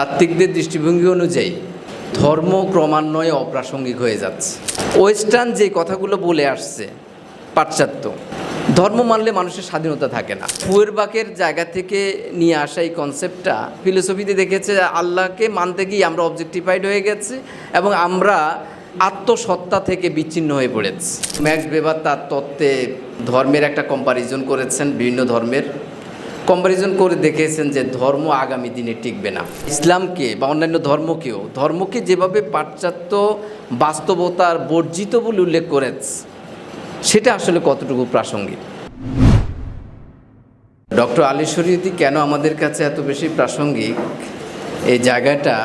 তাত্ত্বিকদের দৃষ্টিভঙ্গি অনুযায়ী ধর্ম ক্রমান্বয়ে অপ্রাসঙ্গিক হয়ে যাচ্ছে। ওয়েস্টার্ন যে কথাগুলো বলে আসছে, পাশ্চাত্য, ধর্ম মানলে মানুষের স্বাধীনতা থাকে না। ফুয়েরবাকের জায়গা থেকে নিয়ে আসা এই কনসেপ্টটা ফিলোসফিতে দেখেছে আল্লাহকে মানতে গিয়ে আমরা অবজেক্টিফাইড হয়ে গেছি এবং আমরা আত্মসত্তা থেকে বিচ্ছিন্ন হয়ে পড়েছি। ম্যাক্স বেবার তার তত্ত্বে ধর্মের একটা কম্পারিজন করেছেন বিভিন্ন ধর্মের। কম্পারিজন করে দেখেছেন যে ধর্ম আগামী দিনে টিকবে না। ইসলামকে বা অন্যান্য ধর্মকেও, ধর্মকে যেভাবে পাশ্চাত্য বাস্তবতার বর্জিত বলে উল্লেখ করেছে, সেটা আসলে কতটুকু প্রাসঙ্গিক? ডক্টর আলী শরীয়তি কেন আমাদের কাছে এত বেশি প্রাসঙ্গিক? এই জায়গাটা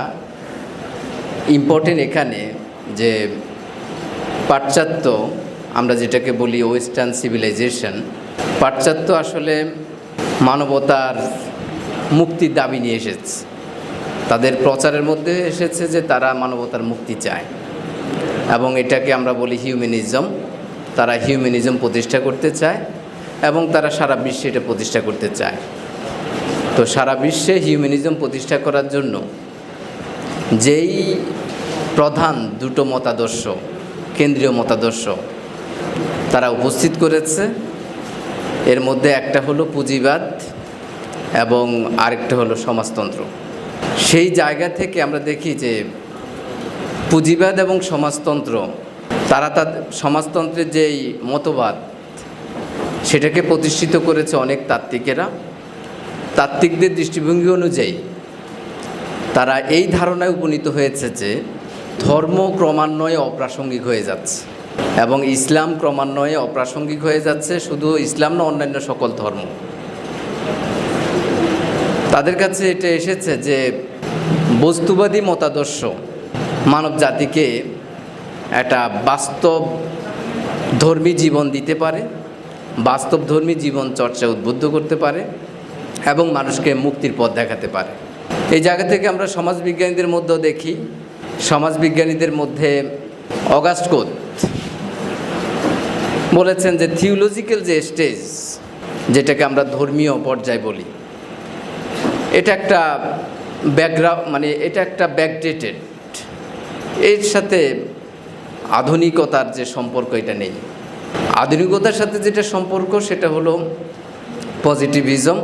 ইম্পর্টেন্ট এখানে যে পাশ্চাত্য, আমরা যেটাকে বলি ওয়েস্টার্ন সিভিলাইজেশন পাশ্চাত্য আসলে মানবতার মুক্তির দাবি নিয়ে এসেছে। তাদের প্রচারের মধ্যে এসেছে যে তারা মানবতার মুক্তি চায়। এবং এটাকে আমরা বলি হিউম্যানিজম। তারা হিউম্যানিজম প্রতিষ্ঠা করতে চায় এবং তারা সারা বিশ্বে এটা প্রতিষ্ঠা করতে চায়। তো সারা বিশ্বে হিউম্যানিজম প্রতিষ্ঠা করার জন্য যেই প্রধান দুটো মতাদর্শ, কেন্দ্রীয় মতাদর্শ তারা উপস্থিত করেছে এর মধ্যে একটা হলো পুঁজিবাদ এবং আরেকটা হলো সমাজতন্ত্র। সেই জায়গা থেকে আমরা দেখি যে পুঁজিবাদ এবং সমাজতন্ত্র, তারা তাদের সমাজতন্ত্রের যেই মতবাদ, সেটাকে প্রতিষ্ঠিত করেছে অনেক তাত্ত্বিকেরা। তাত্ত্বিকদের দৃষ্টিভঙ্গি অনুযায়ী তারা এই ধারণায় উপনীত হয়েছে যে ধর্ম ক্রমান্বয়ে অপ্রাসঙ্গিক হয়ে যাচ্ছে। এবং ইসলাম ক্রমান্বয়ে অপ্রাসঙ্গিক হয়ে যাচ্ছে, শুধু ইসলাম না, অন্যান্য সকল ধর্ম। তাদের কাছে এটা এসেছে যে, বস্তুবাদী মতাদর্শ মানব জাতিকে একটা বাস্তব ধর্মী জীবন দিতে পারে, বাস্তব ধর্মী জীবন চর্চা উদ্বুদ্ধ করতে পারে, এবং মানুষকে মুক্তির পথ দেখাতে পারে। এই জায়গা থেকে আমরা সমাজবিজ্ঞানীদের মধ্যেও দেখি। সমাজবিজ্ঞানীদের মধ্যে অগাস্ট কোত বলেছেন যে থিওলজিক্যাল যে স্টেজ যেটাকে আমরা ধর্মীয় পর্যায় বলি, এটা একটা ব্যাকগ্রাউন্ড মানে এটা একটা ব্যাকডেটেড এর সাথে আধুনিকতার যে সম্পর্ক এটা নেই। আধুনিকতার সাথে যেটা সম্পর্ক, সেটা হলো পজিটিভিজম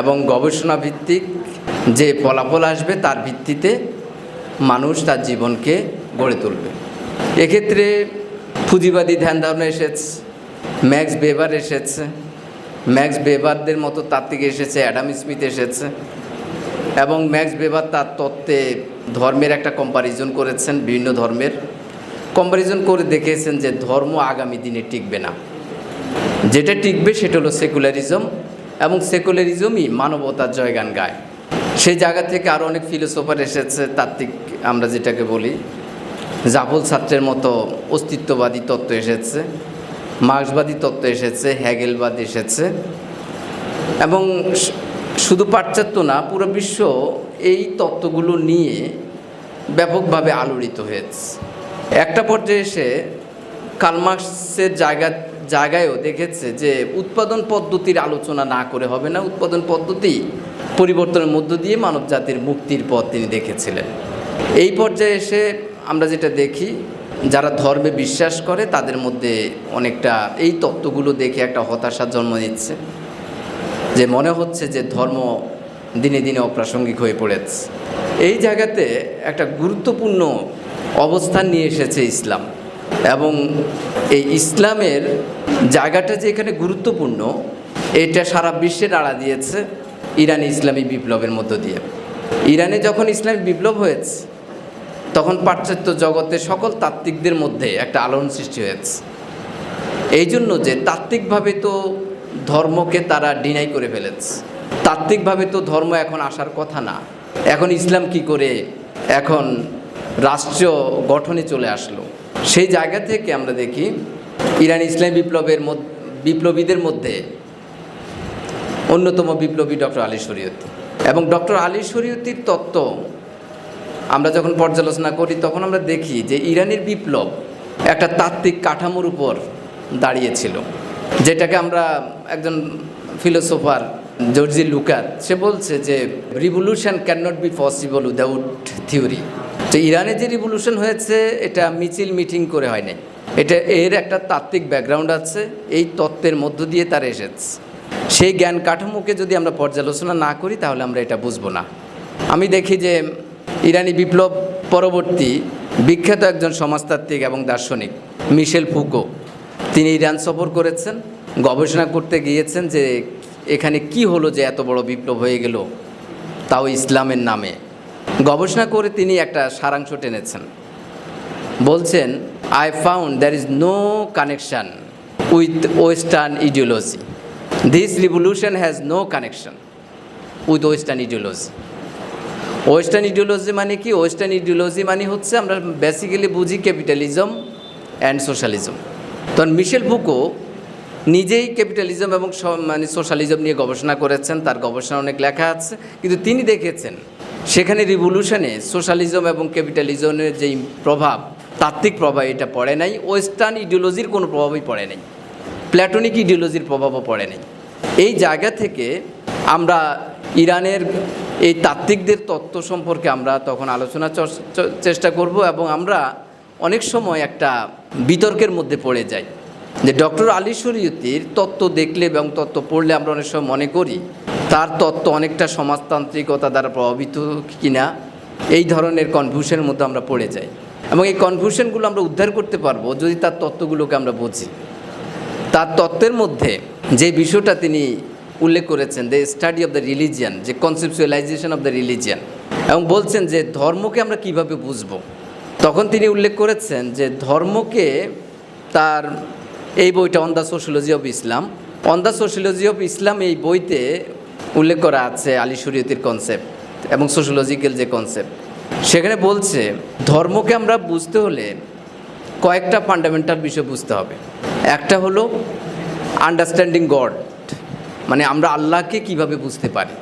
এবং গবেষণা ভিত্তিক যে ফলাফল আসবে, তার ভিত্তিতে মানুষ তার জীবনকে গড়ে তুলবে। এক্ষেত্রে পুঁজিবাদী ধ্যান ধারণা এসেছে, ম্যাক্স বেবার এসেছে, ম্যাক্স বেবারদের মতো তাত্ত্বিক এসেছে, অ্যাডাম স্মিথ এসেছে এবং ম্যাক্স বেবার তার তত্ত্বে ধর্মের একটা কম্পারিজন করেছেন বিভিন্ন ধর্মের কম্পারিজন করে দেখেছেন যে ধর্ম আগামী দিনে টিকবে না। যেটা টিকবে সেটা হলো সেকুলারিজম এবং সেকুলারিজমই মানবতার জয়গান গায়। সেই জায়গা থেকে আরও অনেক ফিলোসোফার এসেছে, তাত্ত্বিক আমরা যেটাকে বলি। জাফল ছাত্রের মতো অস্তিত্ববাদী তত্ত্ব এসেছে, মার্ক্সবাদী তত্ত্ব এসেছে হ্যাগেলবাদ এসেছে। এবং শুধু পাশ্চাত্য না, পুরো বিশ্ব এই তত্ত্বগুলো নিয়ে ব্যাপকভাবে আলোড়িত হয়েছে। একটা পর্যায়ে এসে কালমার্কসের জায়গা, জায়গায়ও দেখেছে যে উৎপাদন পদ্ধতির আলোচনা না করে হবে না। উৎপাদন পদ্ধতি পরিবর্তনের মধ্য দিয়ে মানব জাতির মুক্তির পথ তিনি দেখেছিলেন। এই পর্যায়ে এসে আমরা যেটা দেখি, যারা ধর্মে বিশ্বাস করে, তাদের মধ্যে অনেকটা এই তত্ত্বগুলো দেখে একটা হতাশার জন্ম নিচ্ছে। যে মনে হচ্ছে যে ধর্ম দিনে দিনে অপ্রাসঙ্গিক হয়ে পড়েছে। এই জায়গাতে একটা গুরুত্বপূর্ণ অবস্থান নিয়ে এসেছে ইসলাম। এবং এই ইসলামের জায়গাটা যে এখানে গুরুত্বপূর্ণ, এটা সারা বিশ্বে নাড়া দিয়েছে ইরানি ইসলামী বিপ্লবের মধ্য দিয়ে। ইরানে যখন ইসলামী বিপ্লব হয়েছে তখন পাশ্চাত্য জগতে সকল তাত্ত্বিকদের মধ্যে একটা আলোড়ন সৃষ্টি হয়েছে। এই জন্য যে তাত্ত্বিকভাবে তো ধর্মকে তারা ডিনাই করে ফেলেছে। তাত্ত্বিকভাবে তো ধর্ম এখন আসার কথা না। এখন ইসলাম কি করে? এখন রাষ্ট্র গঠনে চলে আসলো। সেই জায়গা থেকে আমরা দেখি ইরান ইসলাম বিপ্লবের বিপ্লবীদের মধ্যে অন্যতম বিপ্লবী ডক্টর আলী শরীয়ত। এবং ডক্টর আলী শরীয়তির তত্ত্ব আমরা যখন পর্যালোচনা করি, তখন আমরা দেখি যে ইরানের বিপ্লব একটা তাত্ত্বিক কাঠামোর উপর দাঁড়িয়েছিল। যেটাকে আমরা একজন ফিলোসোফার জর্জি লুকার সে বলছে যে revolution can not be possible without theory তো ইরানে যে রিভলিউশন হয়েছে, এটা মিছিল মিটিং করে হয় নাই এটা এর একটা তাত্ত্বিক ব্যাকগ্রাউন্ড আছে, এই তত্ত্বের মধ্য দিয়ে তার এসেছে। সেই জ্ঞান কাঠামোকে যদি আমরা পর্যালোচনা না করি, তাহলে আমরা এটা বুঝব না। আমি দেখি যে ইরানি বিপ্লব পরবর্তী বিখ্যাত একজন সমাজতাত্ত্বিক এবং দার্শনিক, মিশেল ফুকো। তিনি ইরান সফর করেছেন, গবেষণা করতে গিয়েছেন যে এখানে কি হলো যে এত বড় বিপ্লব হয়ে গেল তাও ইসলামের নামে। গবেষণা করে তিনি একটা সারাংশ টেনেছেন। বলছেন I found there is no connection with western ideology this revolution has no connection with western ideology western ideology মানে কি? ওয়েস্টার্ন ইডিওলজি মানে হচ্ছে আমরা বেসিক্যালি বুঝি ক্যাপিটালিজম অ্যান্ড সোশ্যালিজম তখন মিশেল ফুকো নিজেই ক্যাপিটালিজম এবং মানে সোশ্যালিজম নিয়ে গবেষণা করেছেন, তার গবেষণা অনেক লেখা আছে। কিন্তু তিনি দেখেছেন, সেখানে রিভলিউশনে সোশ্যালিজম এবং ক্যাপিটালিজমের যেই প্রভাব, তাত্ত্বিক প্রভাব এটা পড়ে নাই। ওয়েস্টার্ন ইডিওলজির কোনো প্রভাবই পড়ে নাই। প্ল্যাটনিক ইডিওলজির প্রভাবও পড়ে নাই। এই জায়গা থেকে আমরা ইরানের এই তাত্ত্বিকদের তত্ত্ব সম্পর্কে আমরা তখন আলোচনা চেষ্টা করব এবং আমরা অনেক সময় একটা বিতর্কের মধ্যে পড়ে যাই। যে ডক্টর আলী শরীয়তির তত্ত্ব দেখলে এবং তত্ত্ব পড়লে আমরা অনেক সময় মনে করি, তার তত্ত্ব অনেকটা সমাজতান্ত্রিকতা দ্বারা প্রভাবিত কিনা, এই ধরনের কনফিউশনের মধ্যে আমরা পড়ে যাই। এবং এই কনফিউশনগুলো আমরা উদ্ধার করতে পারব যদি তার তত্ত্বগুলোকে আমরা বুঝি। তার তত্ত্বের মধ্যে যে বিষয়টা তিনি উল্লেখ করেছেন the study of the religion যে কনসেপচুয়ালাইজেশন অফ দ্য রিলিজিয়ান এবং বলছেন যে ধর্মকে আমরা কীভাবে বুঝব? তখন তিনি উল্লেখ করেছেন যে ধর্মকে তার এই বইটা on the sociology of Islam on the sociology of Islam এই বইতে উল্লেখ করা আছে আলী শরীয়তির কনসেপ্ট এবং সোশিওলজিক্যাল যে কনসেপ্ট সেখানে বলছে, ধর্মকে আমরা বুঝতে হলে কয়েকটা ফান্ডামেন্টাল বিষয় বুঝতে হবে। একটা হলো আন্ডারস্ট্যান্ডিং গড মানে আমরা আল্লাহকে কীভাবে বুঝতে পারি?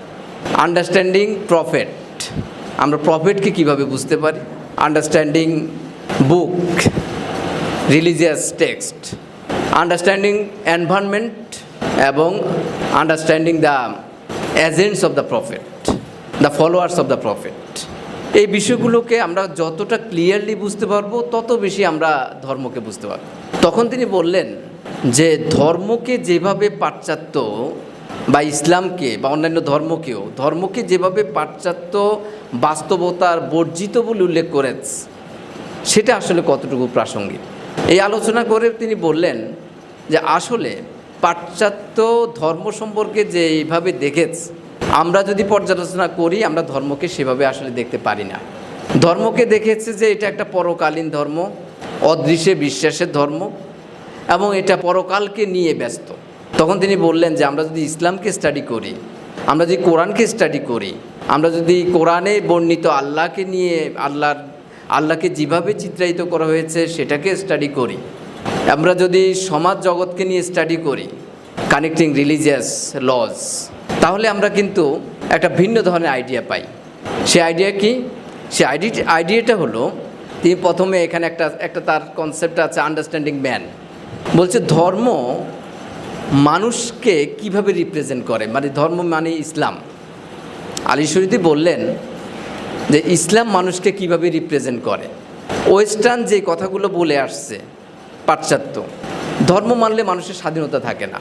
আন্ডারস্ট্যান্ডিং প্রফেট আমরা প্রফেটকে কীভাবে বুঝতে পারি? Understanding book religious text understanding environment এবং understanding the agents of the prophet the followers of the prophet এই বিষয়গুলোকে আমরা যতটা ক্লিয়ারলি বুঝতে পারব, তত বেশি আমরা ধর্মকে বুঝতে পারব। তখন তিনি বললেন যে, ধর্মকে যেভাবে পাশ্চাত্য বা ইসলামকে বা অন্যান্য ধর্মকেও, ধর্মকে যেভাবে পাশ্চাত্য বাস্তবতার বর্জিত বলে উল্লেখ করেছে, সেটা আসলে কতটুকু প্রাসঙ্গিক? এই আলোচনা করে তিনি বললেন যে আসলে পাশ্চাত্য ধর্ম সম্পর্কে যে এইভাবে দেখেছে, আমরা যদি পর্যালোচনা করি, আমরা ধর্মকে সেভাবে আসলে দেখতে পারি না। ধর্মকে দেখেছে যে এটা একটা পরকালীন ধর্ম, অদৃশ্যে বিশ্বাসের ধর্ম, এবং এটা পরকালকে নিয়ে ব্যস্ত। তখন তিনি বললেন যে, আমরা যদি ইসলামকে স্টাডি করি, আমরা যদি কোরআনকে স্টাডি করি, আমরা যদি কোরআনে বর্ণিত আল্লাহকে নিয়ে, আল্লাহর, আল্লাহকে যেভাবে চিত্রায়িত করা হয়েছে, সেটাকে স্টাডি করি। আমরা যদি সমাজ জগৎকে নিয়ে স্টাডি করি কানেক্টিং রিলিজিয়াস লজ তাহলে আমরা কিন্তু একটা ভিন্ন ধরনের আইডিয়া পাই। সে আইডিয়া কি? সে আইডি আইডিয়াটা হলো, তিনি প্রথমে এখানে একটা একটা তার কনসেপ্ট আছে আন্ডারস্ট্যান্ডিং ম্যান বলছে, ধর্ম মানুষকে কীভাবে রিপ্রেজেন্ট করে? মানে ধর্ম মানে ইসলাম। আলী শরীদি বললেন যে, ইসলাম মানুষকে কীভাবে রিপ্রেজেন্ট করে? ওয়েস্টার্ন যে কথাগুলো বলে আসছে, পাশ্চাত্য, ধর্ম মানলে মানুষের স্বাধীনতা থাকে না।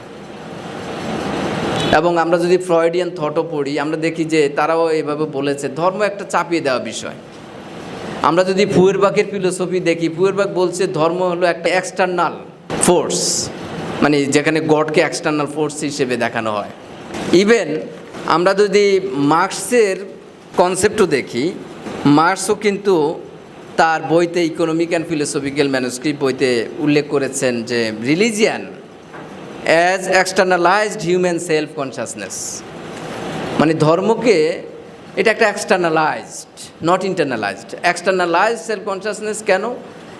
এবং আমরা যদি ফ্রয়েডিয়ান থটও পড়ি, আমরা দেখি যে তারাও এভাবে বলেছে, ধর্ম একটা চাপিয়ে দেওয়া বিষয়। আমরা যদি ফুয়েরবাগের ফিলোসফি দেখি, ফুয়েরবাগ বলছে ধর্ম হলো একটা এক্সটার্নাল ফোর্স মানে যেখানে গডকে এক্সটার্নাল ফোর্স হিসেবে দেখানো হয়। ইভেন আমরা যদি মার্কসের কনসেপ্টও দেখি, মার্কসও কিন্তু তার বইতে ইকোনমিক অ্যান্ড ফিলোসফিক্যাল ম্যানুস্ক্রিপ্ট বইতে উল্লেখ করেছেন যে religion as externalized human self consciousness মানে ধর্মকে এটা একটা externalized not internalized externalized self consciousness কেন?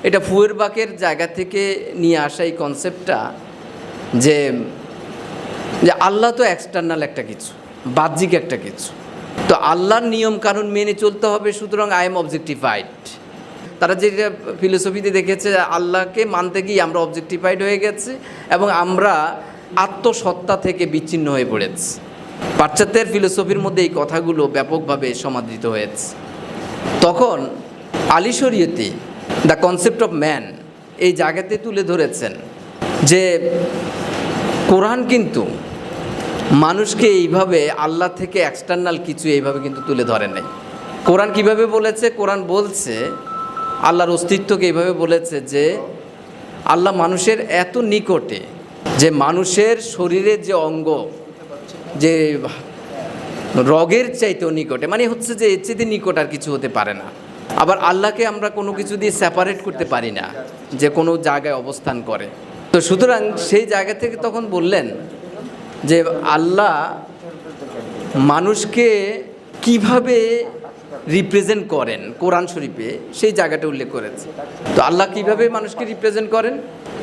এটা ফুয়েরবাকের জায়গা থেকে নিয়ে আসা এই কনসেপ্টটা যে যে আল্লাহ তো এক্সটার্নাল একটা কিছু, বাহ্যিক একটা কিছু। তো আল্লাহর নিয়ম কানুন মেনে চলতে হবে, সুতরাং আই এম অবজেক্টিফাইড তারা যে ফিলোসফিতে দেখেছে, আল্লাহকে মানতে গিয়ে আমরা অবজেক্টিফাইড হয়ে গেছি এবং আমরা আত্মসত্তা থেকে বিচ্ছিন্ন হয়ে পড়েছি। পাশ্চাত্যের ফিলোসফির মধ্যে এই কথাগুলো ব্যাপকভাবে সমাদৃত হয়েছে। তখন আলী শরীয়তে দ্য কনসেপ্ট অফ ম্যান এই জায়গাতে তুলে ধরেছেন যে কোরআন কিন্তু মানুষকে এইভাবে আল্লাহ থেকে এক্সটার্নাল কিছু এইভাবে কিন্তু তুলে ধরে নাই। কোরআন কীভাবে বলেছে? কোরআন বলছে, আল্লাহর অস্তিত্বকে এইভাবে বলেছে যে আল্লাহ মানুষের এত নিকটে যে মানুষের শরীরের যে অঙ্গ, যে রগের চাইতেও নিকটে মানে হচ্ছে যে এর চাইতে নিকট আর কিছু হতে পারে না। আবার আল্লাহকে আমরা কোনো কিছু দিয়ে সেপারেট করতে পারি না, যে কোনো জায়গায় অবস্থান করে। তো সুতরাং সেই জায়গা থেকে তখন বললেন যে আল্লাহ মানুষকে কীভাবে রিপ্রেজেন্ট করেন কোরআন শরীফে, সেই জায়গাটা উল্লেখ করেছে। তো আল্লাহ কীভাবে মানুষকে রিপ্রেজেন্ট করেন?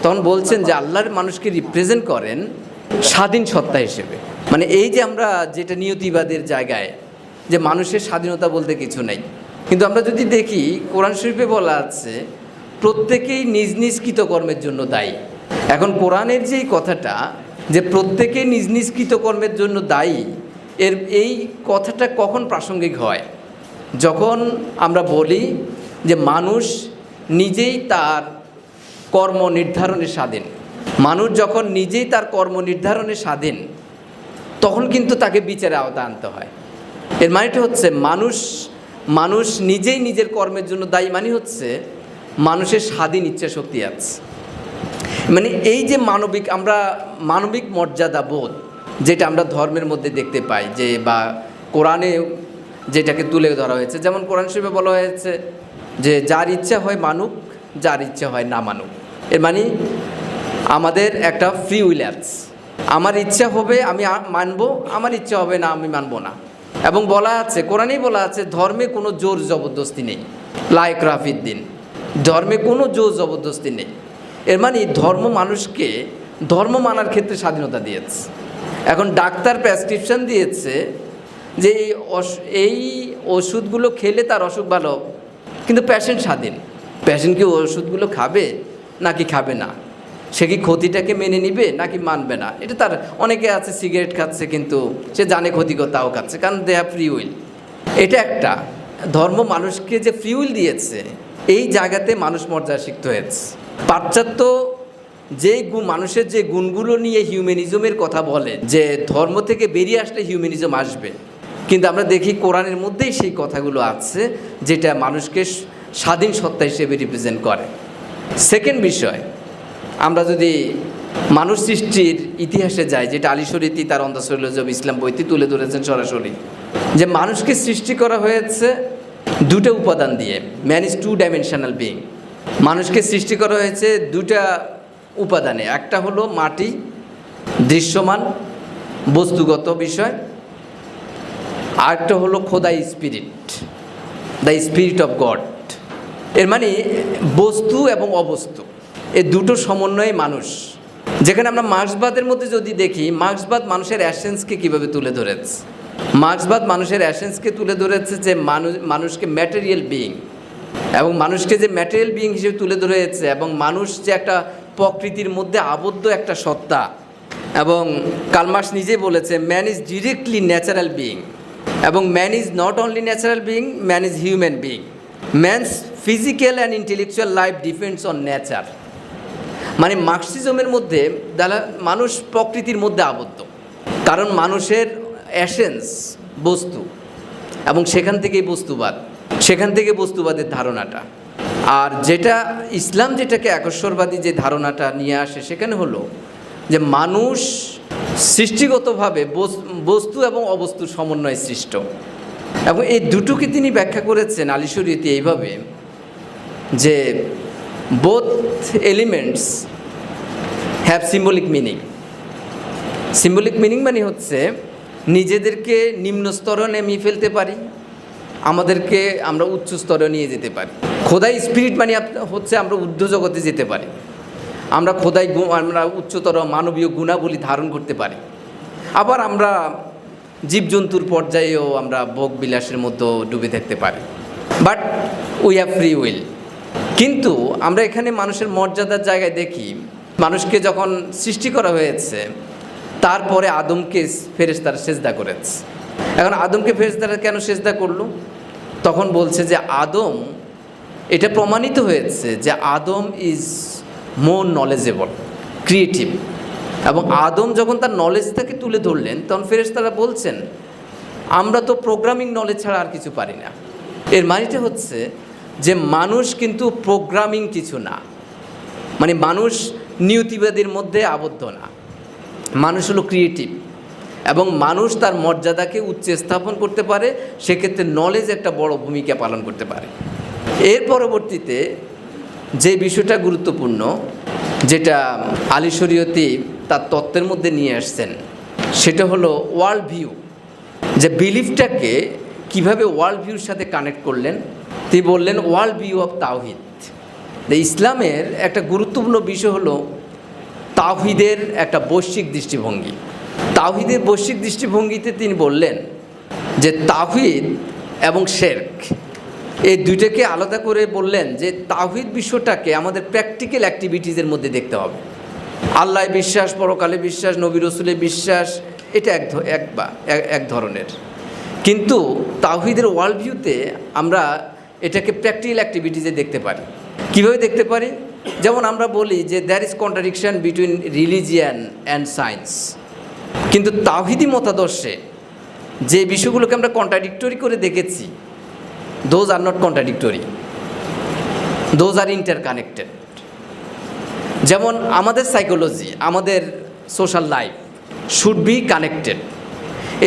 তখন বলছেন যে আল্লাহর মানুষকে রিপ্রেজেন্ট করেন স্বাধীন সত্তা হিসেবে। মানে এই যে আমরা যেটা নিয়তিবাদের জায়গায়, যে মানুষের স্বাধীনতা বলতে কিছু নেই। কিন্তু আমরা যদি দেখি, কোরআন শরীফে বলা আছে, প্রত্যেকেই নিজ নিজ কৃতকর্মের জন্য দায়ী। এখন কোরআনের যে এই কথাটা, যে প্রত্যেকে নিজ নিজ কৃতকর্মের জন্য দায়ী, এর এই কথাটা কখন প্রাসঙ্গিক হয়? যখন আমরা বলি যে মানুষ নিজেই তার কর্ম নির্ধারণে স্বাধীন। মানুষ যখন নিজেই তার কর্ম নির্ধারণে স্বাধীন, তখন কিন্তু তাকে বিচারে আওতা আনতে হয়। এর মানেটা হচ্ছে মানুষ মানুষ নিজেই নিজের কর্মের জন্য দায়ী মানে হচ্ছে মানুষের স্বাধীন ইচ্ছা শক্তি আছে। মানে এই যে মানবিক, আমরা মানবিক মর্যাদা বোধ যেটা আমরা ধর্মের মধ্যে দেখতে পাই, যে বা কোরআনে যেটাকে তুলে ধরা হয়েছে, যেমন কোরআন শরীফে বলা হয়েছে যে, যার ইচ্ছা হয় মানুক, যার ইচ্ছা হয় না মানুক। এর মানে আমাদের একটা ফ্রি উইল আছে। আমার ইচ্ছা হবে আমি মানবো, আমার ইচ্ছা হবে না আমি মানব না। এবং বলা আছে, কোরআনেই বলা আছে, ধর্মে কোনো জোর জবরদস্তি নেই। লায়ক রাফিদ্দিন, ধর্মে কোনো জোর জবরদস্তি নেই। এর মানে ধর্ম মানুষকে, ধর্ম মানার ক্ষেত্রে স্বাধীনতা দিয়েছে। এখন ডাক্তার প্রেসক্রিপশন দিয়েছে যে এই এই ওষুধগুলো খেলে তার অসুখ ভালো, কিন্তু প্যাশেন্ট স্বাধীন। প্যাশেন্ট কি ওষুধগুলো খাবে, নাকি খাবে না? সে কি ক্ষতিটাকে মেনে নিবে, নাকি মানবে না? এটা তার, অনেকে আছে সিগারেট খাচ্ছে কিন্তু সে জানে ক্ষতিকর তাও খাচ্ছে, কারণ দে হ্যাভ ফ্রি উইল এটা একটা। ধর্ম মানুষকে যে ফ্রি উইল দিয়েছে, এই জায়গাতে মানুষ মর্যাদা শিখতে হয়েছে। পাশ্চাত্য যে মানুষের যে গুণগুলো নিয়ে হিউম্যানিজমের কথা বলে, যে ধর্ম থেকে বেরিয়ে আসলে হিউম্যানিজম আসবে। কিন্তু আমরা দেখি কোরআনের মধ্যেই সেই কথাগুলো আছে, যেটা মানুষকে স্বাধীন সত্তা হিসেবে রিপ্রেজেন্ট করে। সেকেন্ড বিষয়, আমরা যদি মানুষ সৃষ্টির ইতিহাসে যাই, যেটা আলী শরীতি তার অন্তঃসৈলজব ইসলাম বইতে তুলে ধরেছেন সরাসরি, যে মানুষকে সৃষ্টি করা হয়েছে দুটো উপাদান দিয়ে man is two dimensional being মানুষকে সৃষ্টি করা হয়েছে দুটা উপাদানে। একটা হলো মাটি, দৃশ্যমান, বস্তুগত বিষয়। আরেকটা হলো খোদাই spirit, the spirit of God. এর মানে বস্তু এবং অবস্তু এই দুটো সমন্বয়ে মানুষ। যেখানে আমরা মার্ক্সবাদের মধ্যে যদি দেখি, মার্ক্সবাদ মানুষের অ্যাসেন্সকে কীভাবে তুলে ধরেছে? মার্ক্সবাদ মানুষের অ্যাসেন্সকে তুলে ধরেছে যে মানুষ মানুষকে ম্যাটেরিয়াল বিইং। এবং মানুষকে যে ম্যাটেরিয়াল বিং হিসেবে তুলে ধরেছে এবং মানুষ যে একটা প্রকৃতির মধ্যে আবদ্ধ একটা সত্তা এবং কালমার্স নিজে বলেছে man is directly natural being এবং man is not only natural being man is human being man's physical and intellectual life depends on nature মানে মার্কসিজমের মধ্যে দালা মানুষ প্রকৃতির মধ্যে আবদ্ধ। কারণ মানুষের অ্যাসেন্স বস্তু এবং সেখান থেকেই বস্তুবাদ। সেখান থেকে বস্তুবাদের ধারণাটা। আর যেটা ইসলাম যেটাকে একশ্বরবাদী যে ধারণাটা নিয়ে আসে সেখানে হলো যে মানুষ সৃষ্টিগতভাবে বস- বস্তু এবং অবস্তুর সমন্বয়ে সৃষ্ট। এবং এই দুটোকে তিনি ব্যাখ্যা করেছেন আলিশরীতে এইভাবে যে both elements have symbolic meaning symbolic meaning মানে হচ্ছে নিজেদেরকে নিম্ন স্তরে নেমিয়ে ফেলতে পারি আমাদেরকে আমরা উচ্চ স্তরে নিয়ে যেতে পারি। খোদাই স্পিরিট মানে হচ্ছে আমরা ঊর্ধ্ব জগতে যেতে পারি। আমরা খোদাই আমরা উচ্চতর মানবীয় গুণাবলী ধারণ করতে পারি। আবার আমরা জীবজন্তুর পর্যায়েও আমরা বিলাসের মতো ডুবে থাকতে পারি। But we have free will কিন্তু আমরা এখানে মানুষের মর্যাদার জায়গায় দেখি, মানুষকে যখন সৃষ্টি করা হয়েছে, তারপরে আদমকে ফেরেশতারা সেজদা করেছে। এখন আদমকে ফেরেশতারা কেন সেজদা করল? তখন বলছে যে আদম, এটা প্রমাণিত হয়েছে যে Adam is more knowledgeable creative এবং আদম যখন তার নলেজটাকে তুলে ধরলেন, তখন ফেরেশতারা বলছেন, আমরা তো প্রোগ্রামিং নলেজ ছাড়া আর কিছু পারি না। এর মানেটা হচ্ছে যে মানুষ কিন্তু প্রোগ্রামিং কিছু না। মানে মানুষ নিয়তিবাদীর মধ্যে আবদ্ধ না। মানুষ হলো ক্রিয়েটিভ এবং মানুষ তার মর্যাদাকে উচ্চে স্থাপন করতে পারে, সেক্ষেত্রে নলেজ একটা বড় ভূমিকা পালন করতে পারে। এর পরবর্তীতে যে বিষয়টা গুরুত্বপূর্ণ, যেটা আলী শরীয়তি তার তত্ত্বের মধ্যে নিয়ে আসছেন, সেটা হলো ওয়ার্ল্ড ভিউ যে বিলিফটাকে কীভাবে ওয়ার্ল্ড ভিউর সাথে কানেক্ট করলেন, তিনি বললেন ওয়ার্ল্ড ভিউ অফ তাওহিদ। ইসলামের একটা গুরুত্বপূর্ণ বিষয় হলো তাওহিদের একটা বৈশ্বিক দৃষ্টিভঙ্গি। তাওহিদের বৈশ্বিক দৃষ্টিভঙ্গিতে তিনি বললেন যে তাহিদ এবং শেরক, এই দুইটাকে আলাদা করে বললেন যে তাহিদ বিষয়টাকে আমাদের প্র্যাকটিক্যাল অ্যাক্টিভিটিজের মধ্যে দেখতে হবে। আল্লাহ বিশ্বাস পরকালে বিশ্বাস, নবী রসুলের বিশ্বাস, এটা এক এক বা এক- ধরনের। কিন্তু তাওহিদের ওয়ার্ল্ড ভিউতে আমরা এটাকে প্র্যাকটিক্যাল অ্যাক্টিভিটিজে দেখতে পারি। কীভাবে দেখতে পারি? যেমন আমরা বলি যে there is contradiction between religion and science কিন্তু তাওহিদি মতাদর্শে যে বিষয়গুলোকে আমরা কন্ট্রাডিক্টরি করে দেখেছি those are not contradictory those are inter connected যেমন আমাদের সাইকোলজি আমাদের social life should be connected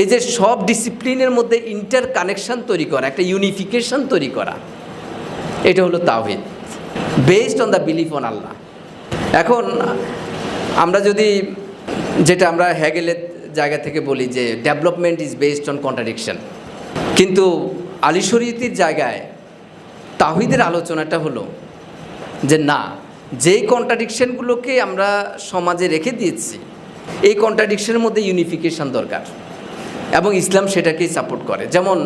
এই যে সব ডিসিপ্লিনের মধ্যে ইন্টার কানেকশান তৈরি করা, একটা ইউনিফিকেশন তৈরি করা, এটা হলো তাওহিদ based on the belief on আল্লাহ এখন আমরা যদি, যেটা আমরা হ্যাগেলের জায়গা থেকে বলি যে development is based on contradiction কিন্তু আলী শরীয়তির জায়গায় তাহিদের আলোচনাটা হলো যে না, যেই কন্ট্রাডিকশনগুলোকে আমরা সমাজে রেখে দিয়েছি, এই কন্ট্রাডিকশনের মধ্যে ইউনিফিকেশন দরকার এবং ইসলাম সেটাকেই সাপোর্ট করে। যেমন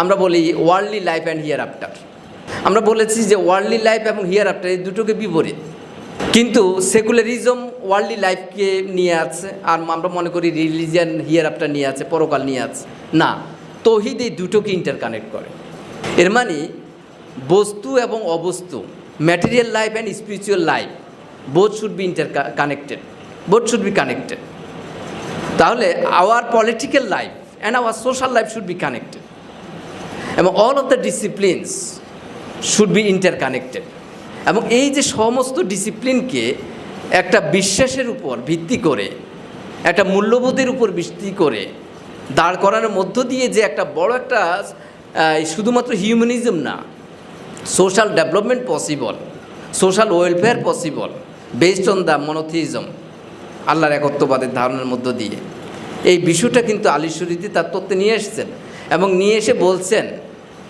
আমরা বলি worldly life and hereafter আমরা বলেছি যে ওয়ার্ল্ডলি লাইফ এবং হিয়ার আফটার এই দুটোকে বিপরীত। কিন্তু সেকুলারিজম ওয়ার্ল্ডলি লাইফকে নিয়ে আছে, আর আমরা মনে করি রিলিজিয়ান হিয়ার আফটার নিয়ে আছে, পরকাল নিয়ে আছে। না, তহিদ এই দুটোকে ইন্টারকানেক্ট করে। এর মানে বস্তু এবং অবস্তু material life and spiritual life both should be interconnected both should be connected তাহলে our political life and our social life should be connected এবং all of the disciplines should be interconnected এবং এই যে সমস্ত ডিসিপ্লিনকে একটা বিশ্বাসের উপর ভিত্তি করে, একটা মূল্যবোধের উপর ভিত্তি করে দাঁড় করানোর মধ্য দিয়ে যে একটা বড় একটা শুধুমাত্র হিউম্যানিজম না social development possible social welfare possible based on the monotheism আল্লাহর একত্ববাদের ধারণার মধ্য দিয়ে। এই বিষয়টা কিন্তু আলিশরীতে তার তত্ত্বে নিয়ে এসেছেন এবং নিয়ে এসে বলছেন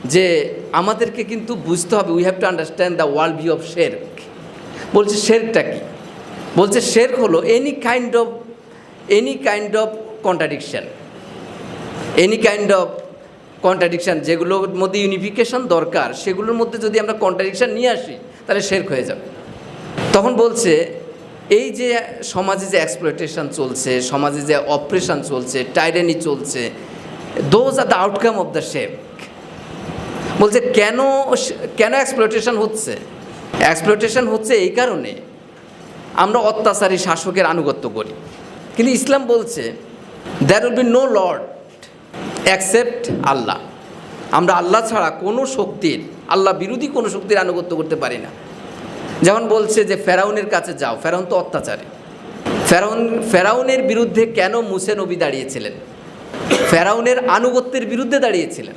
যে আমাদেরকে কিন্তু বুঝতে হবে we have to understand the world view of শেরক বলছে শেরকটা কি? বলছে শেরক হলো any kind of any kind of contradiction any kind of contradiction যেগুলোর মধ্যে ইউনিফিকেশন দরকার, সেগুলোর মধ্যে যদি আমরা কন্ট্রাডিকশান নিয়ে আসি, তাহলে শেরক হয়ে যাবে। তখন বলছে, এই যে সমাজে যে এক্সপ্লয়টেশন চলছে, সমাজে যে অপারেশন চলছে টাইরেনি চলছে those are the outcome of the shape বলছে, কেন কেন এক্সপ্লয়টেশন হচ্ছে? এক্সপ্লোটেশন হচ্ছে এই কারণে আমরা অত্যাচারী শাসকের আনুগত্য করি। কিন্তু ইসলাম বলছে there will be no lord except Allah. আমরা আল্লাহ ছাড়া কোনো শক্তির, আল্লাহ বিরোধী কোনো শক্তির আনুগত্য করতে পারি না। যেমন বলছে যে, ফেরাউনের কাছে যাও, ফেরাউন তো অত্যাচারী। ফেরাউন, ফেরাউনের বিরুদ্ধে কেন মুসে নবী দাঁড়িয়েছিলেন? ফেরাউনের আনুগত্যের বিরুদ্ধে দাঁড়িয়েছিলেন।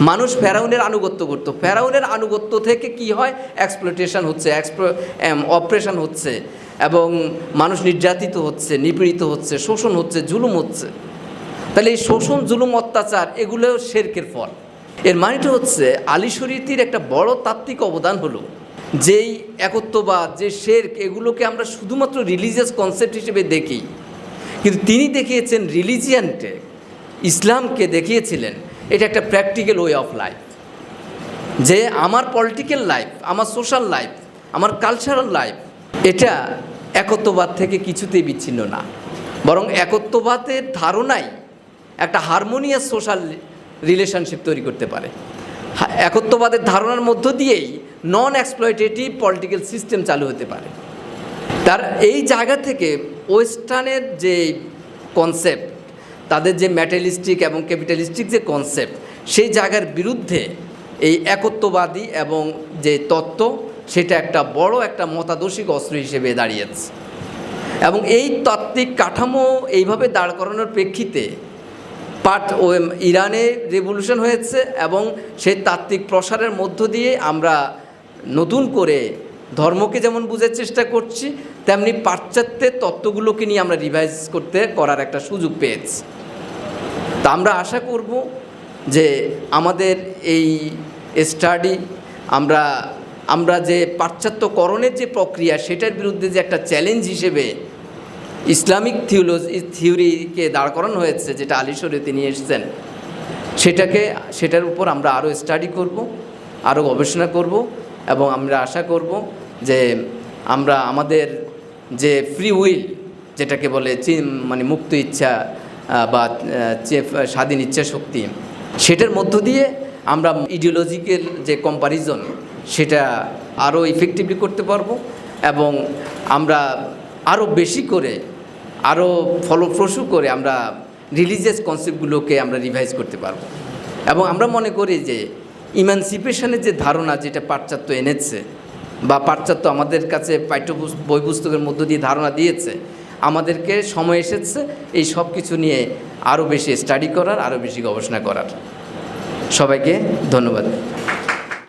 মানুষ ফেরাউনের আনুগত্য করত। ফেরাউনের আনুগত্য থেকে কি হয়? এক্সপ্লোটেশন হচ্ছে অপারেশন হচ্ছে এবং মানুষ নির্যাতিত হচ্ছে, নিপীড়িত হচ্ছে, শোষণ হচ্ছে, জুলুম হচ্ছে। তাহলে এই শোষণ, জুলুম, অত্যাচার এগুলো শেরকের ফল। এর মানেটা হচ্ছে আলী শরীয়তির একটা বড় তাত্ত্বিক অবদান হলো যেই একত্ববাদ, যে শেরক এগুলোকে আমরা শুধুমাত্র রিলিজিয়াস কনসেপ্ট হিসেবে দেখি। কিন্তু তিনি দেখিয়েছেন রিলিজিয়ানকে ইসলামকে দেখিয়েছিলেন এটা একটা প্র্যাকটিক্যাল ওয়ে অফ লাইফ যে আমার পলিটিক্যাল লাইফ আমার সোশ্যাল লাইফ আমার কালচারাল লাইফ এটা একত্ববাদ থেকে কিছুতেই বিচ্ছিন্ন না। বরং একত্ববাদের ধারণাই একটা হারমোনিয়াস সোশ্যাল রিলেশনশিপ তৈরি করতে পারে। একত্ববাদের ধারণার মধ্য দিয়েই নন এক্সপ্লয়টেটিভ পলিটিক্যাল সিস্টেম চালু হতে পারে। তার এই জায়গা থেকে ওয়েস্টার্নের যে কনসেপ্ট তাদের যে ম্যাটেরিয়ালিস্টিক এবং ক্যাপিটালিস্টিক যে কনসেপ্ট সেই জায়গার বিরুদ্ধে এই একত্ববাদী এবং যে তত্ত্ব, সেটা একটা বড় একটা মতাদর্শিক অস্ত্র হিসেবে দাঁড়িয়েছে। এবং এই তাত্ত্বিক কাঠামো এইভাবে দাঁড় করানোর প্রেক্ষিতে পাট ও ইরানে রেভলিউশন হয়েছে এবং সেই তাত্ত্বিক প্রসারের মধ্য দিয়ে আমরা নতুন করে ধর্মকে যেমন বোঝার চেষ্টা করছি, তেমনি পাশ্চাত্যের তত্ত্বগুলোকে নিয়ে আমরা রিভাইজ করতে করার একটা সুযোগ পেয়েছি। তা আমরা আশা করব যে আমাদের এই স্টাডি আমরা আমরা যে পাশ্চাত্যকরণের যে প্রক্রিয়া সেটার বিরুদ্ধে যে একটা চ্যালেঞ্জ হিসেবে ইসলামিক থিওলজি থিওরিকে দাঁড় করানো হয়েছে, যেটা আলিশরে তিনি এসেছেন, সেটাকে, সেটার উপর আমরা আরও স্টাডি করব, আরও গবেষণা করব, এবং আমরা আশা করব যে আমরা আমাদের যে ফ্রি উইল যেটাকে বলে মানে মুক্ত ইচ্ছা বা যে স্বাধীন ইচ্ছা শক্তি সেটার মধ্য দিয়ে আমরা ইডিওলজিক্যাল যে কম্পারিজন সেটা আরও ইফেক্টিভলি করতে পারব এবং আমরা আরও বেশি করে আরও ফলপ্রসূ করে আমরা রিলিজিয়াস কনসেপ্টগুলোকে আমরা রিভাইজ করতে পারব। এবং আমরা মনে করি যে ইমানসিপেশনের যে ধারণা যেটা পাশ্চাত্য এনেছে, বা পাশ্চাত্য আমাদের কাছে পাঠ্য বই পুস্তকের মধ্য দিয়ে ধারণা দিয়েছে আমাদেরকে সময় এসেছে এই সব কিছু নিয়ে আরও বেশি স্টাডি করার, আরও বেশি গবেষণা করার। সবাইকে ধন্যবাদ।